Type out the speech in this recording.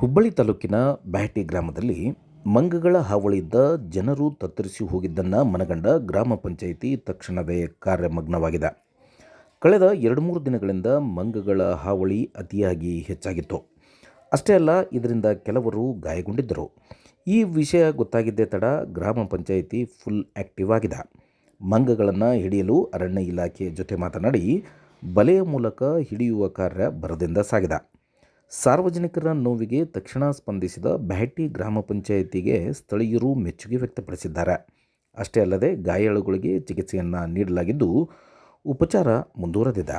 ಹುಬ್ಬಳ್ಳಿ ತಾಲೂಕಿನ ಬ್ಯಾಟಿ ಗ್ರಾಮದಲ್ಲಿ ಮಂಗಗಳ ಹಾವಳಿಯಿಂದ ಜನರು ತತ್ತರಿಸಿ ಹೋಗಿದ್ದನ್ನು ಮನಗಂಡ ಗ್ರಾಮ ಪಂಚಾಯಿತಿ ತಕ್ಷಣವೇ ಕಾರ್ಯಮಗ್ನವಾಗಿದೆ. ಕಳೆದ ಎರಡು ಮೂರು ದಿನಗಳಿಂದ ಮಂಗಗಳ ಹಾವಳಿ ಅತಿಯಾಗಿ ಹೆಚ್ಚಾಗಿತ್ತು. ಅಷ್ಟೇ ಅಲ್ಲ, ಇದರಿಂದ ಕೆಲವರು ಗಾಯಗೊಂಡಿದ್ದರು. ಈ ವಿಷಯ ಗೊತ್ತಾಗಿದ್ದೇ ತಡ ಗ್ರಾಮ ಪಂಚಾಯಿತಿ ಫುಲ್ ಆ್ಯಕ್ಟಿವ್ ಆಗಿದೆ. ಮಂಗಗಳನ್ನು ಹಿಡಿಯಲು ಅರಣ್ಯ ಇಲಾಖೆ ಜೊತೆ ಮಾತನಾಡಿ, ಬಲೆಯ ಮೂಲಕ ಹಿಡಿಯುವ ಕಾರ್ಯ ಭರದಿಂದ ಸಾಗಿದೆ. ಸಾರ್ವಜನಿಕರ ನೋವಿಗೆ ತಕ್ಷಣ ಸ್ಪಂದಿಸಿದ ಬ್ಯಾಟಿ ಗ್ರಾಮ ಪಂಚಾಯಿತಿಗೆ ಸ್ಥಳೀಯರು ಮೆಚ್ಚುಗೆ ವ್ಯಕ್ತಪಡಿಸಿದ್ದಾರೆ. ಅಷ್ಟೇ ಅಲ್ಲದೆ ಗಾಯಾಳುಗಳಿಗೆ ಚಿಕಿತ್ಸೆಯನ್ನು ನೀಡಲಾಗಿದ್ದು ಉಪಚಾರ ಮುಂದುವರೆದಿದೆ.